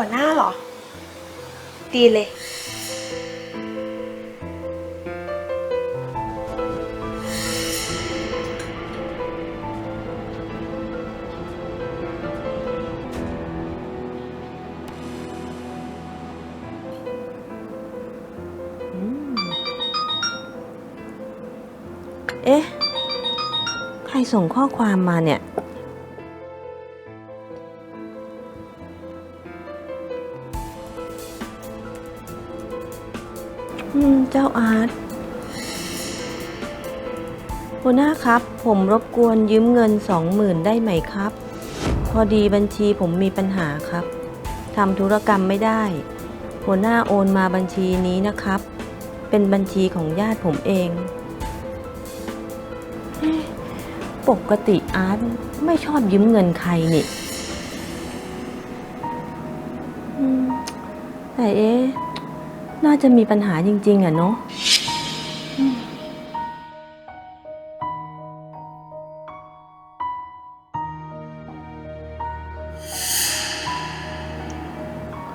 หัวหน้าเหรอ ดีเลย เอ๊ะ ใครส่งข้อความมาเนี่ย อืม เจ้าอาร์ตหัวหน้าครับ ผมรบกวนยืมเงินสองหมื่นได้ไหมครับ พอดีบัญชีผมมีปัญหาครับทำธุรกรรมไม่ได้ หัวหน้าโอนมาบัญชีนี้นะครับ เป็นบัญชีของญาติผมเอง ปกติอาร์ตไม่ชอบยืมเงินใครนี่แต่เอ๊ะ น่าจะมีปัญหาจริง ๆ อะเนาะ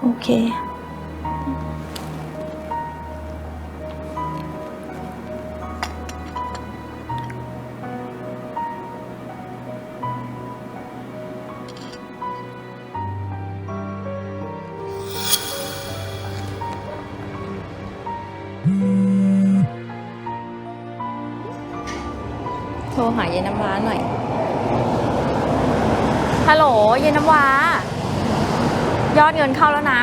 โอเค เย็นน้ำว้าหน่อย ฮัลโหล เย็นน้ำว้า ยอดเงินเข้าแล้วนะ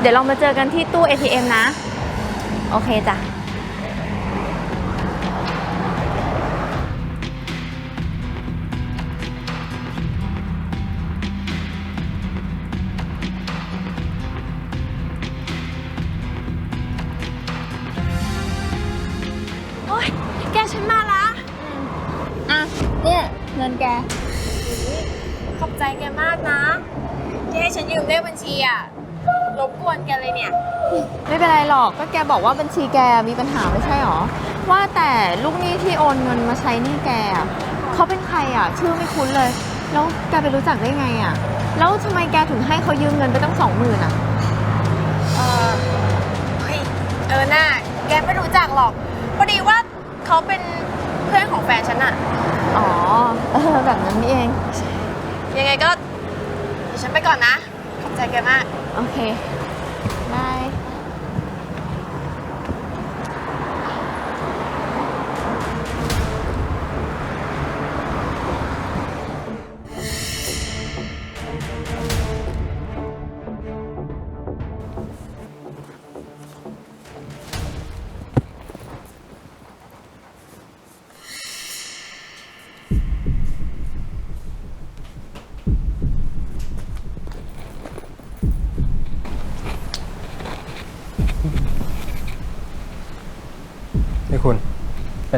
เดี๋ยวเรามาเจอกันที่ตู้ ATM นะ โอเคจ้ะ เลขบัญชีอะรบกวนแกเลยเนี่ย ไม่เป็นไรหรอกก็แกบอกว่าบัญชีแกมีปัญหาไม่ใช่หรอ ว่าแต่ลูกหนี้ที่โอนเงินมาใช้หนี้แกอะเขาเป็นใครอะ ชื่อไม่คุ้นเลย แล้วแกไปรู้จักได้ไงอะ แล้วทำไมแกถึงให้เขายืมเงินไปตั้งสองหมื่นอะ เออเฮ้ยเออหน้าแกไม่รู้จักหรอกพอดีว่าเขาเป็นเพื่อนของแฟนฉันอะอ๋อเออแบบนั้นนี่เอง ยังไงก็เดี๋ยวฉันไปก่อนนะ ใจแกมาก โอเคบา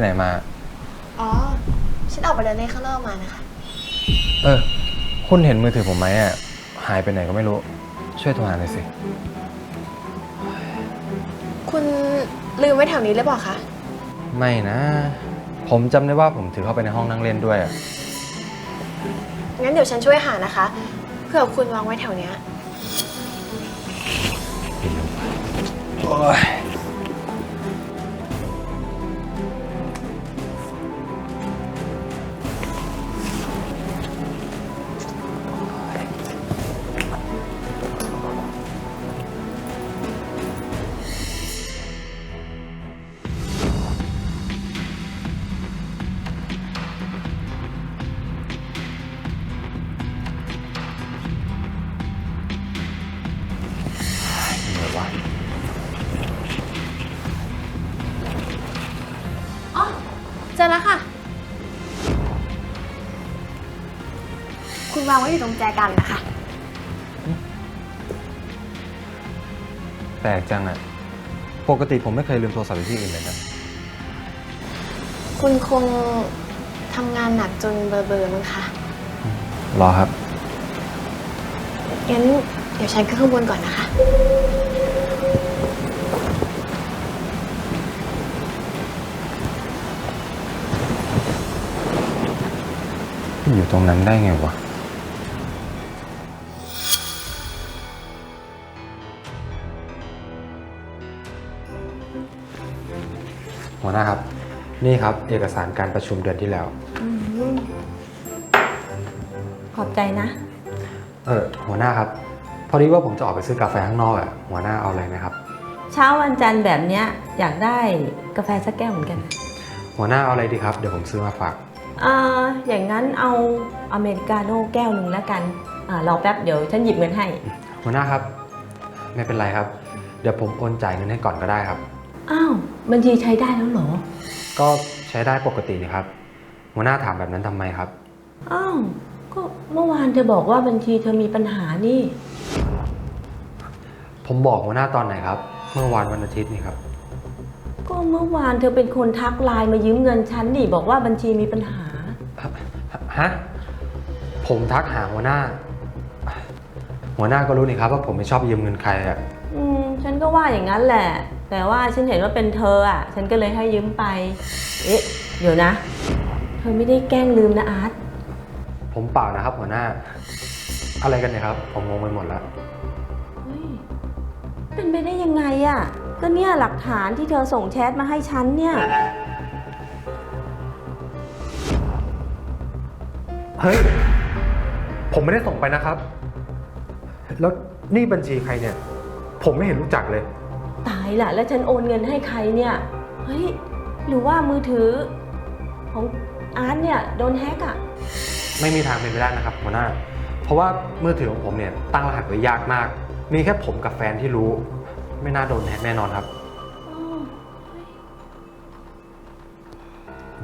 ไปไหนมา อ๋อ ฉันออกไปเดินเล่นข้างนอกมานะคะ เออ คุณเห็นมือถือผมไหมอะ หายไปไหนก็ไม่รู้ ช่วยโทรหาหน่อยสิ คุณลืมไว้แถวนี้หรือเปล่าคะ ไม่นะ ผมจำได้ว่าผมถือเข้าไปในห้องนั่งเล่นด้วยอะงั้นเดี๋ยวฉันช่วยหานะคะ เผื่อคุณวางไว้แถวเนี้ย โอ้ย วางไว้อยู่ตรงแจกันนะคะ แปลกจังอะปกติผมไม่เคยลืมโทรศัพท์ไปที่อื่นเลยนะ คุณคงทำงานหนักจนเบอร์เบอร์มั้งคะรอครับ งั้นเดี๋ยวฉันขึ้นข้างบนก่อนนะคะ อยู่ตรงนั้นได้ไงวะ หัวหน้าครับ นี่ครับเอกสารการประชุมเดือนที่แล้ว อืมขอบใจนะ เออหัวหน้าครับ พอดีว่าผมจะออกไปซื้อกาแฟข้างนอกอะหัวหน้าเอาอะไรไหมครับ เช้าวันจันทร์แบบเนี้ยอยากได้กาแฟสักแก้วเหมือนกันหัวหน้าเอาอะไรดีครับเดี๋ยวผมซื้อมาฝากอ่าอย่างนั้นเอาอเมริกาโน่แก้วหนึ่งแล้วกันอ่ารอแป๊บเดี๋ยวฉันหยิบเงินให้หัวหน้าครับ ไม่เป็นไรครับ เดี๋ยวผมโอนจ่ายเงินให้ก่อนก็ได้ครับ อ้าว บัญชีใช้ได้แล้วเหรอ ก็ใช้ได้ปกตินี่ครับ หัวหน้าถามแบบนั้นทำไมครับ อ้าว ก็เมื่อวานเธอบอกว่าบัญชีเธอมีปัญหานี่ ผมบอกหัวหน้าตอนไหนครับ เมื่อวานวันอาทิตย์นี่ครับ ก็เมื่อวานเธอเป็นคนทักไลน์มายืมเงินฉันนี่บอกว่าบัญชีมีปัญหา ฮะ ผมทักหาหัวหน้า หัวหน้าก็รู้นี่ครับว่าผมไม่ชอบยืมเงินใครอะ อืม ฉันก็ว่าอย่างนั้นแหละ แต่ว่าฉันเห็นว่าเป็นเธออะ ฉันก็เลยให้ยืมไป เอ๊ะ เดี๋ยวนะ เธอไม่ได้แกล้งลืมนะอาร์ต ผมเปล่านะครับหัวหน้า อะไรกันเนี่ยครับ ผมงงไปหมดแล้ว เฮ้ยเป็นไปได้ยังไงอะ ก็เนี่ยหลักฐานที่เธอส่งแชทมาให้ฉันเนี่ย เฮ้ย ผมไม่ได้ส่งไปนะครับ แล้วนี่บัญชีใครเนี่ย ผมไม่เห็นรู้จักเลยตาย ละแล้วฉันโอนเงินให้ใครเนี่ย เฮ้ย หรือว่ามือถือ ของอาร์ตเนี่ยโดนแฮกอะไม่มีทางเป็นไปได้นะครับหัวหน้า เพราะว่ามือถือของผมเนี่ยตั้งรหัสไว้ยากมาก มีแค่ผมกับแฟนที่รู้ ไม่น่าโดนแฮกแน่นอนครับอ๋อ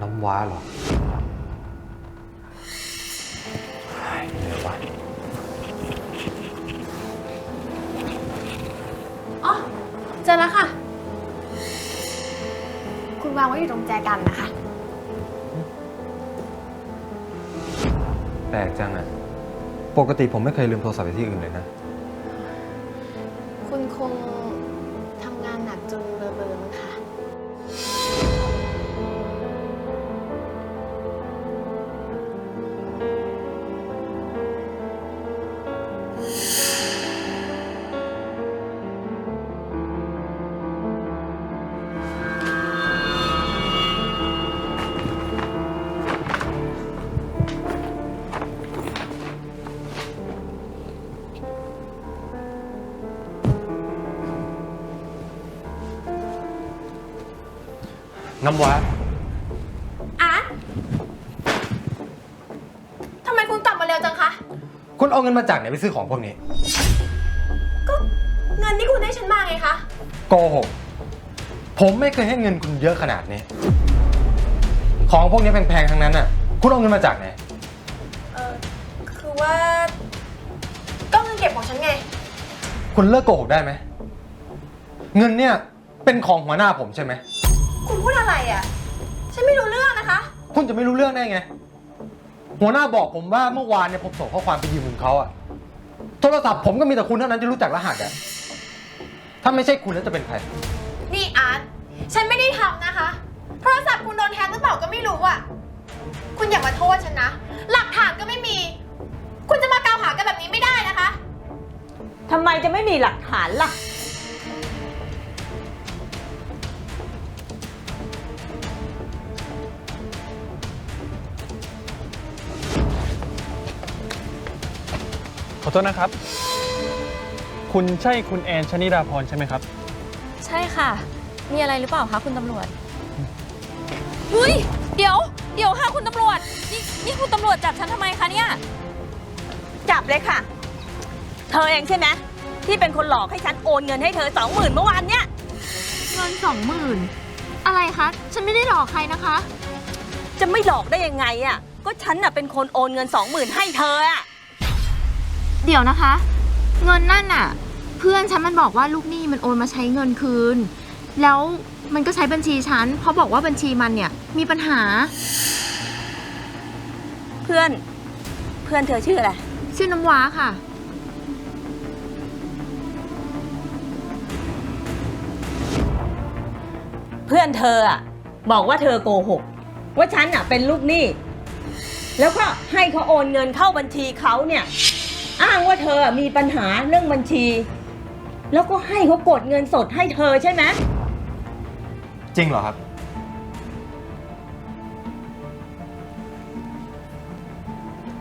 น้ำว้าเหรอ เจอแล้วค่ะ คุณวางไว้อยู่ตรงแจกันนะคะ แปลกจังอะปกติผมไม่เคยลืมโทรศัพท์ไปที่อื่นเลยนะ คุณคงทำงานหนักจนเบลอๆมั้ง น้ำว้า อาร์ตทำไมคุณกลับมาเร็วจังคะ คุณเอาเงินมาจากไหนไปซื้อของพวกนี้ก็เงินที่คุณให้ฉันมาไงคะ โกหก ผมไม่เคยให้เงินคุณเยอะขนาดนี้ ของพวกนี้แพงๆทั้งนั้นน่ะ คุณเอาเงินมาจากไหน เออคือว่า ก็เงินเก็บของฉันไง คุณเลิกโกหกได้ไหม เงินเนี่ยเป็นของหัวหน้าผมใช่ไหม คุณพูดอะไรอะ ฉันไม่รู้เรื่องนะคะ คุณจะไม่รู้เรื่องได้ไง หัวหน้าบอกผมว่าเมื่อวานเนี่ยผมส่งข้อความไปยืมเงินเขาอะโทรศัพท์ผมก็มีแต่คุณเท่านั้นที่รู้จักรหัสอะถ้าไม่ใช่คุณแล้วจะเป็นใคร นี่อาร์ตฉันไม่ได้ทำนะคะ โทรศัพท์คุณโดนแฮกหรือเปล่าก็ไม่รู้อะ คุณอย่ามาโทษฉันนะ หลักฐานก็ไม่มี คุณจะมากล่าวหากันแบบนี้ไม่ได้นะคะ ทำไมจะไม่มีหลักฐานล่ะ ษนะครับ คุณใช่คุณแอนชนิดาพรใช่ไหมครับ ใช่ค่ะ มีอะไรหรือเปล่าคะคุณตำรวจเฮ้ยเดี๋ยว เดี๋ยวค่ะคุณตำรวจ นี่นี่คุณตำรวจจับฉันทำไมคะเนี่ย จับเลยค่ะ เธอเองใช่ไหมที่เป็นคนหลอกให้ฉันโอนเงินให้เธอสองหมื่นเมื่อวานเนี่ย เงินสองหมื่นอะไรคะ ฉันไม่ได้หลอกใครนะคะ จะไม่หลอกได้ยังไงอะ ก็ฉันน่ะเป็นคนโอนเงินสองหมื่นให้เธออะ เดี๋ยวนะคะ เงินนั่นน่ะ เพื่อนฉันมันบอกว่าลูกหนี้มันโอนมาใช้เงินคืน แล้วมันก็ใช้บัญชีฉันเพราะบอกว่าบัญชีมันเนี่ยมีปัญหา เพื่อน เพื่อนเธอชื่ออะไร ชื่อน้ำว้าค่ะ เพื่อนเธออะบอกว่าเธอโกหก ว่าฉันอะเป็นลูกหนี้ แล้วก็ให้เขาโอนเงินเข้าบัญชีเขาเนี่ยางว่าเธอมีปัญหาเรื่องบัญชี แล้วก็ให้เขากดเงินสดให้เธอใช่ไหมจริงเหรอครับ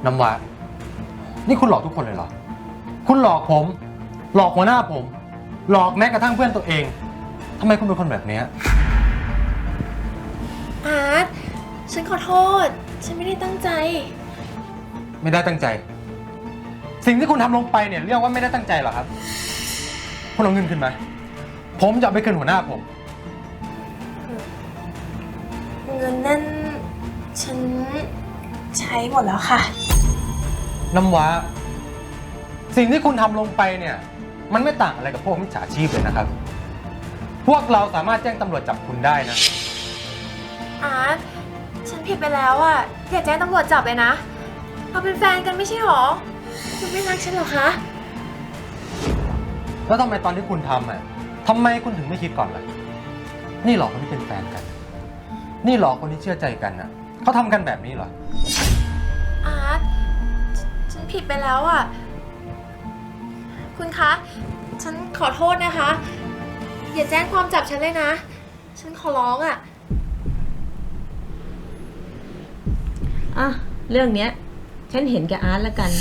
น้ำว้านี่คุณหลอกทุกคนเลยเหรอ คุณหลอกผม หลอกหัวหน้าผม หลอกแม้กระทั่งเพื่อนตัวเองทำไมคุณเป็นคนแบบนี้อาร์ตฉันขอโทษ ฉันไม่ได้ตั้งใจ ไม่ได้ตั้งใจ สิ่งที่คุณทำลงไปเนี่ยเรียกว่าไม่ได้ตั้งใจเหรอครับ คุณเอาเงินขึ้นมา ผมจะเอาไปคืนหัวหน้าผม เงินนั่นฉันใช้หมดแล้วค่ะ น้ำว้า สิ่งที่คุณทำลงไปเนี่ย มันไม่ต่างอะไรกับพวกมิจฉาชีพเลยนะครับ พวกเราสามารถแจ้งตำรวจจับคุณได้นะ อาร์ตฉันผิดไปแล้วอะอย่าแจ้งตำรวจจับเลยนะเราเป็นแฟนกันไม่ใช่หรอ คุณไม่รักฉันเหรอคะ แล้วทำไมตอนที่คุณทำอะทำไมคุณถึงไม่คิดก่อนล่ะ นี่หรอคนที่เป็นแฟนกัน นี่หรอคนที่เชื่อใจกันอะเขาทำกันแบบนี้เหรอ อาร์ตฉฉันผิดไปแล้วอะ คุณคะ ฉันขอโทษนะคะ อย่าแจ้งความจับฉันเลยนะ ฉันขอร้องอะ อะ เรื่องเนี้ย ฉันเห็นแกอาร์ตแล้วกัน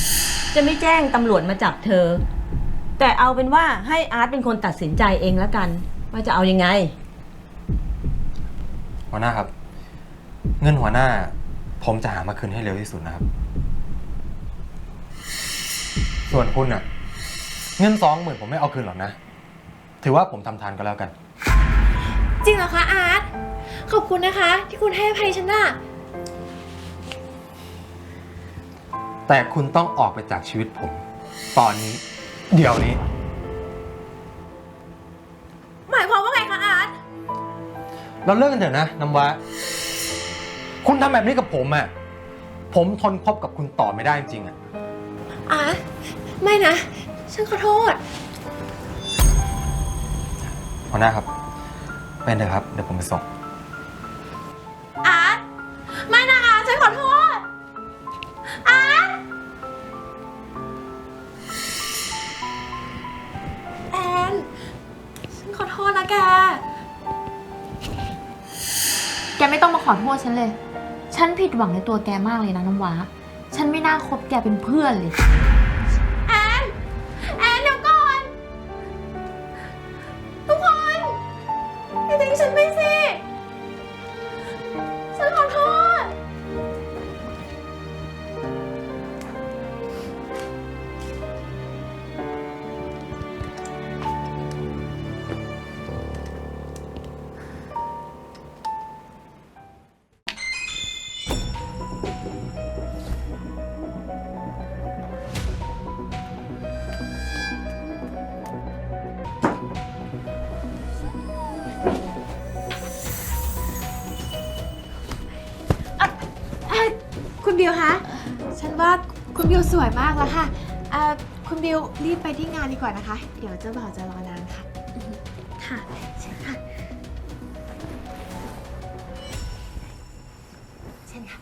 จะไม่แจ้งตำรวจมาจับเธอ แต่เอาเป็นว่าให้อาร์ตเป็นคนตัดสินใจเองแล้วกัน ว่าจะเอายังไง หัวหน้าครับ เงินหัวหน้า ผมจะหามาคืนให้เร็วที่สุดนะครับ ส่วนคุณน่ะ เงินสองหมื่นผมไม่เอาคืนหรอกนะ ถือว่าผมทำทานก็แล้วกัน จริงเหรอคะอาร์ตขอบคุณนะคะ ที่คุณให้อภัยฉันน่ะ แต่คุณต้องออกไปจากชีวิตผม ตอนนี้ เดี๋ยวนี้ หมายความว่าไงคะอาร์ตเราเลิกกันเถอะนะน้ำว้าคุณทำแบบนี้กับผมอะ ผมทนคบกับคุณต่อไม่ได้จริงๆอะ อาร์ตไม่นะ ฉันขอโทษ หัวหน้าครับ เป็นเถอะครับ เดี๋ยวผมไปส่ง ขอโทษฉันเลย ฉันผิดหวังในตัวแกมากเลยนะน้ำว้า ฉันไม่น่าคบแกเป็นเพื่อนเลย บิวสวยมากแล้วค่ะเอ่อคุณบิวรีบไปที่งานดีกว่านะคะ เดี๋ยวเจ้าบ่าวจะรอนานค่ะ ค่ะเชิญค่ะเชิญค่ะ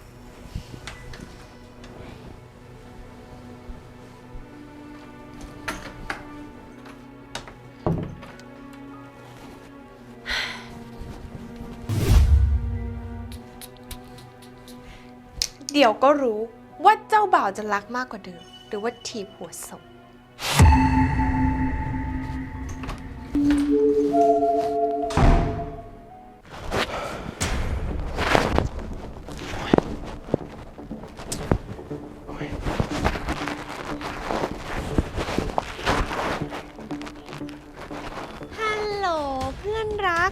เดี๋ยวก็รู้ ว่าเจ้าบ่าวจะรักมากกว่าเดิม หรือว่าทีบหัวศพฮัลโหลเพื่อนรัก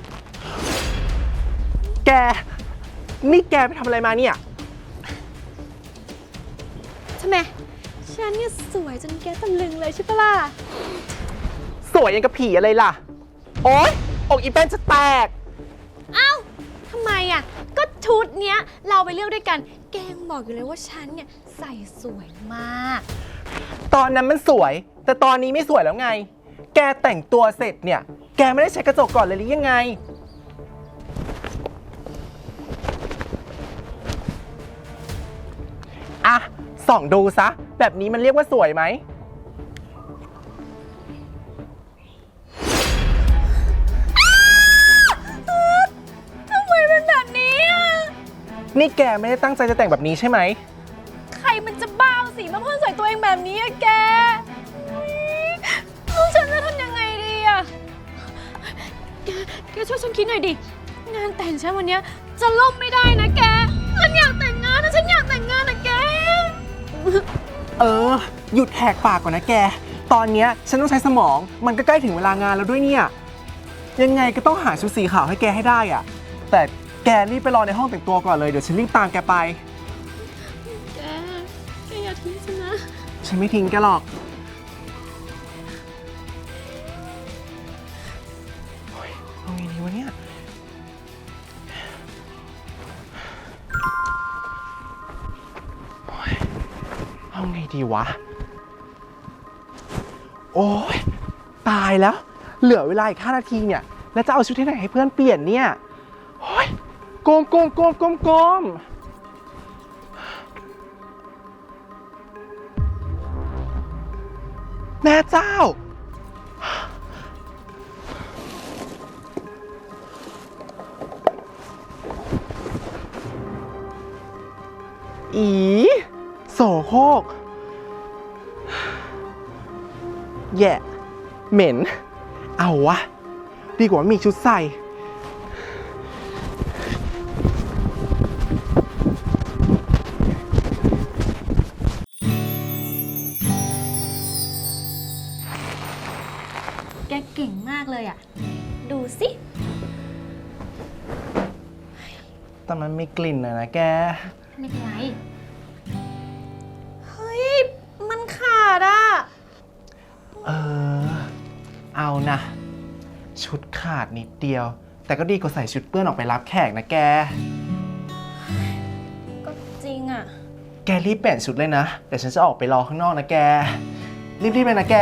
แก นี่แกไปทำอะไรมาเนี่ย ฉันเนี่ยสวยจนแกตะลึงเลยใช่ปะล่ะ สวยยังกับผีอะไรล่ะ โอ๊ยอกอีเป็นจะแตก เอ้าทำไมอะ ก็ชุดเนี้ยเราไปเลือกด้วยกัน แกยังบอกอยู่เลยว่าฉันเนี่ยใส่สวยมาก ตอนนั้นมันสวย แต่ตอนนี้ไม่สวยแล้วไง แกแต่งตัวเสร็จเนี่ย แกไม่ได้ใช้กระจกก่อนเลยหรือยังไง อะ ส่องดูซะ แบบนี้มันเรียกว่าสวยไหม ทำไมเป็นแบบนี้อะนี่แกไม่ได้ตั้งใจจะแต่งแบบนี้ใช่ไหม ใครมันจะบ้าเอาใส่ตัวเองแบบนี้อะแกอุ๊ยลูกฉันจะทำยังไงดีอะแกแกช่วยฉันคิดหน่อยดิ งานแต่งฉันวันเนี้ยจะล่มไม่ได้นะแก ฉันอยากแต่ง เออ หยุดแหกปากก่อนนะแก ตอนเนี้ยฉันต้องใช้สมอง มันก็ใกล้ถึงเวลางานแล้วด้วยเนี่ย ยังไงก็ต้องหาชุดสีขาวให้แกให้ได้อะแต่แกรีบไปรอในห้องแต่งตัวก่อนเลย เดี๋ยวฉันรีบตามแกไป แก แกอย่าทิ้งฉันนะ ฉันไม่ทิ้งแกหรอก เอาไงดีวะ โอ้ยตายแล้ว เหลือเวลาอีก5นาทีเนี่ย แล้วจะเอาชุดที่ไหนให้เพื่อนเปลี่ยนเนี่ยโอ้ยโกมโกมโกมโกมโกมแม่เจ้า อี โสโครก แย่ เหม็น เอาวะ ดีกว่าไม่มีชุดใส่ แกเก่งมากเลยอะดูสิ แต่มันมีกลิ่นนะนะแก ไม่เป็นไร เอานะ ชุดขาดนิดเดียว แต่ก็ดีกว่าใส่ชุดเปื้อนออกไปรับแขกนะแก ก็จริงอะแกรีบเปลี่ยนชุดเลยนะเดี๋ยวฉันจะออกไปรอข้างนอกนะแก รีบๆเลยนะแก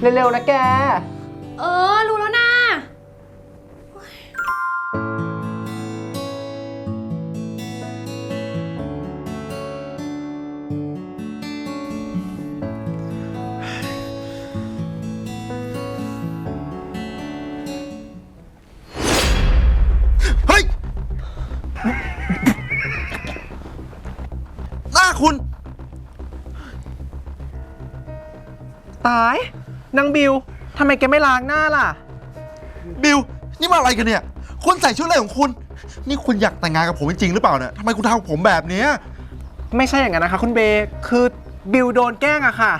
เร็วๆนะแก เออ รู้แล้วนะ นางบิวทำไมแกไม่ล้างหน้าล่ะ บิลนี่มาอะไรกันเนี่ย คุณใส่ชุดอะไรของคุณ นี่คุณอยากแต่งงานกับผมจริงๆหรือเปล่าเนี่ยทำไมคุณทำกับผมแบบเนี้ยไม่ใช่อย่างนั้นนะคะ คุณเบย์คือบิวโดนแกล้งอะค่ะ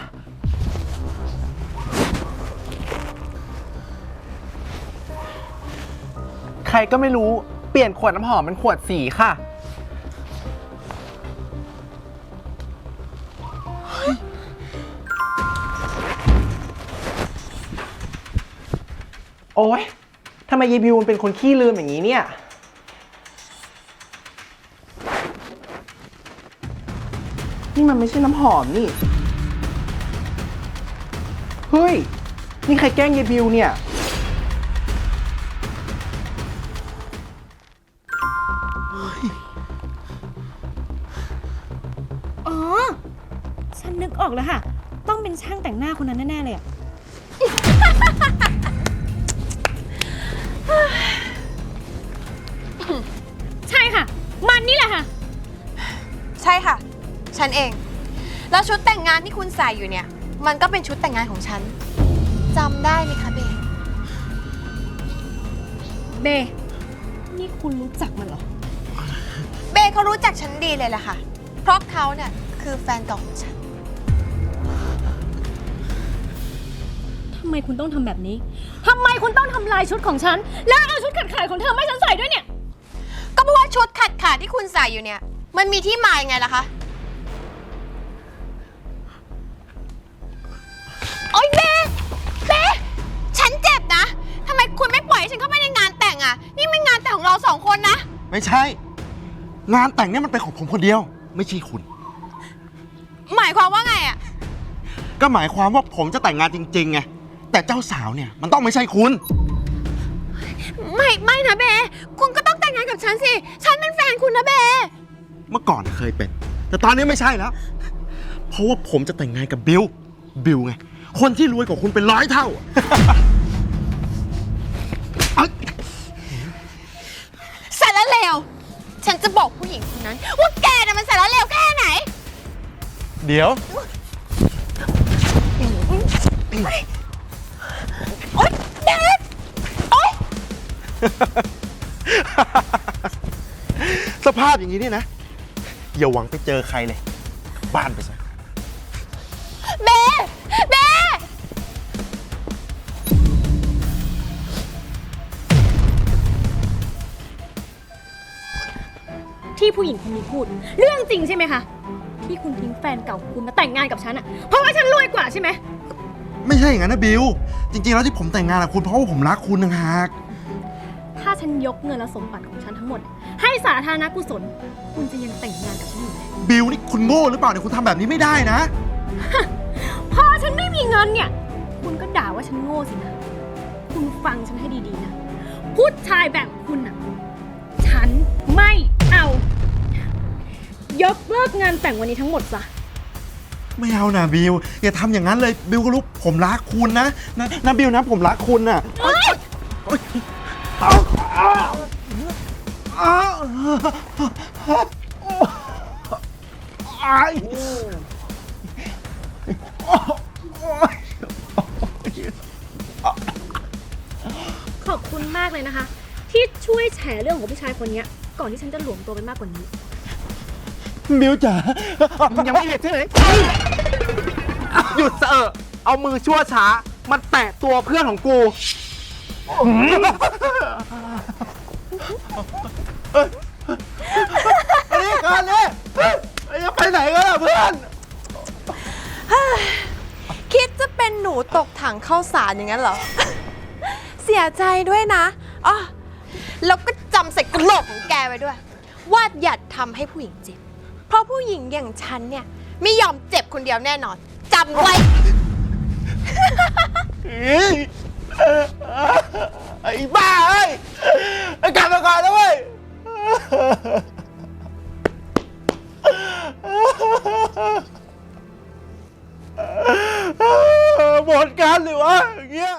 ใครก็ไม่รู้เปลี่ยนขวดน้ำหอมเป็นขวดสีค่ะ โอ๊ยทำไมยีบิวมันเป็นคนขี้ลืมอย่างนี้เนี่ย นี่มันไม่ใช่น้ำหอมนี่ เฮ้ย นี่ใครแกล้งเยบิวเนี่ย ใช่ค่ะ มันนี่แหละค่ะ ใช่ค่ะ ฉันเอง แล้วชุดแต่งงานที่คุณใส่อยู่เนี่ย มันก็เป็นชุดแต่งงานของฉันจำได้ไหมคะเบย์เบ นี่คุณรู้จักมันเหรอ เบย์เขารู้จักฉันดีเลยแหละค่ะ เพราะเขาเนี่ยคือแฟนเก่าของฉัน ทำไมคุณต้องทำแบบนี้ ทำไมคุณต้องทำลายชุดของฉัน แล้วเอาชุดขาดๆของเธอไม่ฉันใส่ด้วยเนี่ยก็เพราะว่า ชุดขาดขาดๆที่คุณใส่อยู่เนี่ย มันมีที่มายังไงล่ะคะ โอ๊ยเบเบฉันเจ็บนะทำไมคุณไม่ปล่อยให้ฉันเข้าไปในงานแต่งอะนี่มันงานแต่งของเราสองคนนะ ไม่ใช่ งานแต่งเนี่ยมันเป็นของผมคนเดียว ไม่ใช่คุณ หมายความว่าไงอะก็หมายความว่าผมจะแต่งงานจริงๆไงแต่เจ้าสาวเนี่ยมันต้องไม่ใช่คุณ ไม่ไม่นะเบ คุณก็ต้องแต่งงานกับฉันสิ ฉันเป็นแฟนคุณนะเบ เมื่อก่อนเคยเป็น แต่ตอนนี้ไม่ใช่แล้ว เพราะว่าผมจะแต่งงานกับบิล บิลไง คนที่รวยกว่าคุณเป็นร้อยเท่าเอ้ยสารเลว ฉันจะบอกญิงคนนั้น ว่าแกน่ะมันสารเลวแค่ไหน เดี๋ยว โอ๊ยแดดโอ๊ย สภาพอย่างนี้นี่นะ อย่าหวังไปเจอใครเลยบ้านไปซะ เบเบที่ผู้หญิงคนนี้พูด เรื่องจริงใช่ไหมคะ ที่คุณทิ้งแฟนเก่าของคุณมาแต่งงานกับฉันอะเพราะว่าฉันรวยกว่าใช่ไหม ไม่ใช่อย่างนั้นนะบิว จริงๆแล้วที่ผมแต่งงานกับคุณเพราะว่าผมรักคุณนะฮะถ้า ฉันยกเงินและสมบัติของฉันทั้งหมด ให้สาธารณกุศล คุณจะยังแต่งงานกับฉันอยู่ไหมบิวนี่คุณโง่หรือเปล่าเนี่ยคุณทำแบบนี้ไม่ได้นะ พอฉันไม่มีเงินเนี่ย คุณก็ด่าว่าฉันโง่สินะ คุณฟังฉันให้ดีๆนะ ผู้ชายแบบคุณอะฉันไม่เอา ยกเลิกงานแต่งวันนี้ทั้งหมดซะ ไม่เอานะบิวอย่าทำอย่างนั้นเลยบิวก็รู้ผมรักคุณนะนะนะบิวนะผมรักคุณน่ะโอ๊ยโอ๊ย ขอบคุณมากเลยนะคะ ที่ช่วยแฉเรื่องของผู้ชายคนเนี้ย ก่อนที่ฉันจะหลวมตัวไปมากกว่านี้บิวจ๋ามึงยังไม่เห็นใช่ไหมหยุดเสอะเอามือชั่วช้า มันแตะตัวเพื่อนของกู นี่กันเลยจะไปไหนกันล่ะเพื่อนคิดจะเป็นหนูตกถังข้าวสารอย่างนั้นเหรอ เสียใจด้วยนะอ๋อแล้วก็จำใส่กระโหลกของแกไว้ด้วย ว่าอย่าทำให้ผู้หญิงเจ็บ เพราะผู้หญิงอย่างฉันเนี่ยไม่ยอมเจ็บคนเดียวแน่นอนจำไว้ ไอ้บ้าเอ้ยไอ้กลับมาก่อนนะเว้ยหมดการหรือวะอย่างเงี้ย